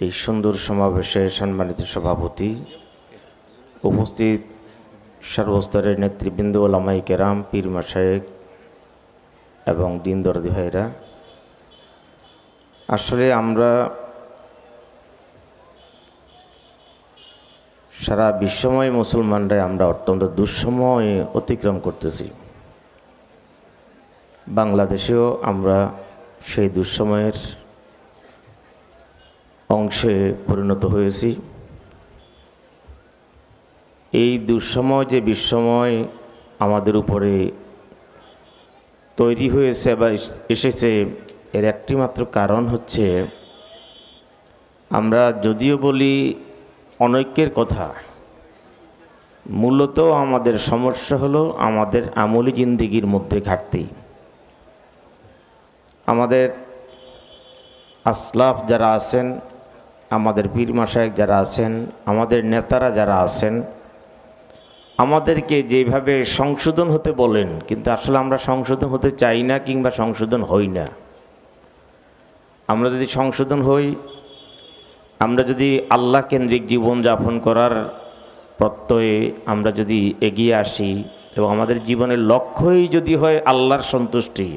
এই সুন্দর সমাবেশে সম্মানিত সভাপতি, উপস্থিত সর্বস্তরের নেতৃবৃন্দ ওলামাই কেরাম, পীর মাসায়েক এবং দিন দরদি ভাইরা। আসলে আমরা সারা বিশ্বময় মুসলমানরা আমরা অত্যন্ত দুঃসময় অতিক্রম করতেছি। বাংলাদেশেও আমরা সেই দুঃসময়ের অংশে পরিণত হয়েছি। এই দুঃসময় যে বিশ্বময় আমাদের উপরে তৈরি হয়েছে বা এসেছে, এর একটি মাত্র কারণ হচ্ছে, আমরা যদিও বলি অনৈক্যের কথা, মূলত আমাদের সমস্যা হলো আমাদের আমলি জিন্দিগির মধ্যে ঘাটতি। আমাদের আসলাফ যারা আছেন আমাদের পীর মাসায়ক যারা আছেন, আমাদের নেতারা যারা আছেন, আমাদেরকে যেভাবে সংশোধন হতে বলেন, কিন্তু আসলে আমরা সংশোধন হতে চাই না কিংবা সংশোধন হই না। আমরা যদি সংশোধন হই, আমরা যদি আল্লাহ কেন্দ্রিক জীবনযাপন করার প্রত্যয়ে আমরা যদি এগিয়ে আসি, এবং আমাদের জীবনের লক্ষ্যই যদি হয় আল্লাহর সন্তুষ্টি,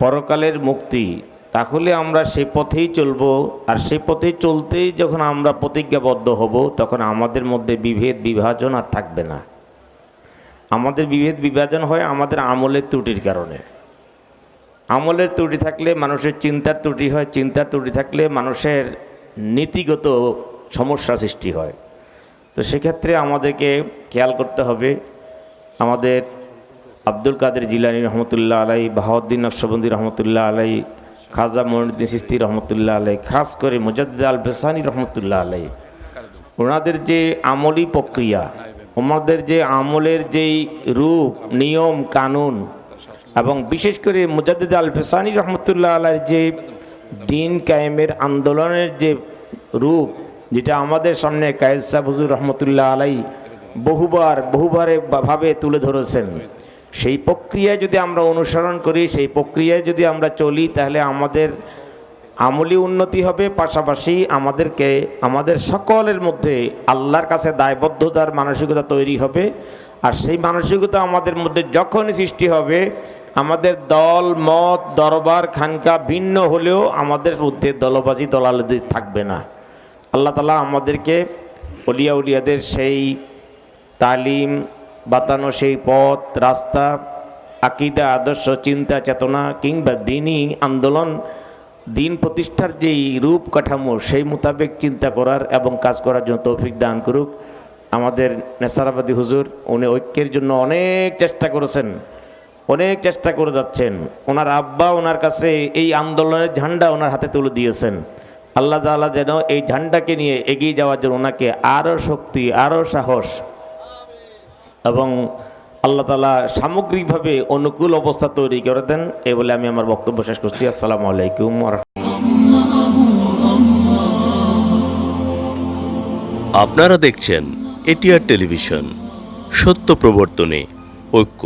পরকালের মুক্তি তাহলে আমরা সেই পথেই চলবো। আর সেই পথে চলতেই যখন আমরা প্রতিজ্ঞাবদ্ধ হব, তখন আমাদের মধ্যে বিভেদ বিভাজন আর থাকবে না। আমাদের বিভেদ বিভাজন হয় আমাদের আমলের ত্রুটির কারণে। আমলের ত্রুটি থাকলে মানুষের চিন্তার ত্রুটি হয়, চিন্তার ত্রুটি থাকলে মানুষের নীতিগত সমস্যা সৃষ্টি হয়। তো সেক্ষেত্রে আমাদেরকে খেয়াল করতে হবে, আমাদের আব্দুল কাদের জিলানি রহমতুল্লাহ আলাই বাহাউদ্দিন নকশবন্দি রহমতুল্লাহ আলাই খাজা মনুদ্দিন সিস্তি রহমতুল্লাহ আলাই খাস করে মুজাদ্দ আল বেসানি রহমতুল্লাহ আলাই ওনাদের যে আমলি প্রক্রিয়া, ওনাদের যে আমলের যেই রূপ, নিয়ম, কানুন, এবং বিশেষ করে মুজাদ্দিদ আল বেসানি রহমতুল্লাহ আলাইর যে দিন কায়েমের আন্দোলনের যে রূপ, যেটা আমাদের সামনে কায়েদ সাহ হুজুর রহমতুল্লাহ আলাই বহুবার, বহুবারে ভাবে তুলে ধরেছেন। সেই প্রক্রিয়ায় যদি আমরা অনুসরণ করি, সেই প্রক্রিয়ায় যদি আমরা চলি, তাহলে আমাদের আমলি উন্নতি হবে। পাশাপাশি আমাদেরকে, আমাদের সকলের মধ্যে আল্লাহর কাছে দায়বদ্ধতার মানসিকতা তৈরি হবে। আর সেই মানসিকতা আমাদের মধ্যে যখনই সৃষ্টি হবে, আমাদের দল, মত, দরবার, খানকা ভিন্ন হলেও আমাদের মধ্যে দলবাজি দলালদি থাকবে না। আল্লাহ তালা আমাদেরকে উলিয়া উলিয়াদের সেই তালিম বাতানো সেই পথ, রাস্তা, আকিদা, আদর্শ, চিন্তা, চেতনা কিংবা দিনই আন্দোলন, দিন প্রতিষ্ঠার যেই রূপ কাঠামো সেই মোতাবেক চিন্তা করার এবং কাজ করার জন্য তৌফিক দান করুক। আমাদের নেসারাবাদী হুজুর, উনি ঐক্যের জন্য অনেক চেষ্টা করেছেন, অনেক চেষ্টা করে যাচ্ছেন। ওনার আব্বা ওনার কাছে এই আন্দোলনের ঝান্ডা ওনার হাতে তুলে দিয়েছেন। আল্লাহ তাআলা যেন এই ঝান্ডাকে নিয়ে এগিয়ে যাওয়ার জন্য ওনাকে আরও শক্তি, আরও সাহস এবং আল্লাহ তালা সামগ্রিকভাবে অনুকূল অবস্থা তৈরি করে দেন এ বলে আমি আমার বক্তব্য শেষ করছি। আসসালামু আলাইকুম আপনারা দেখছেন এটিআর টেলিভিশন, সত্য প্রবর্তনে ঐক্য।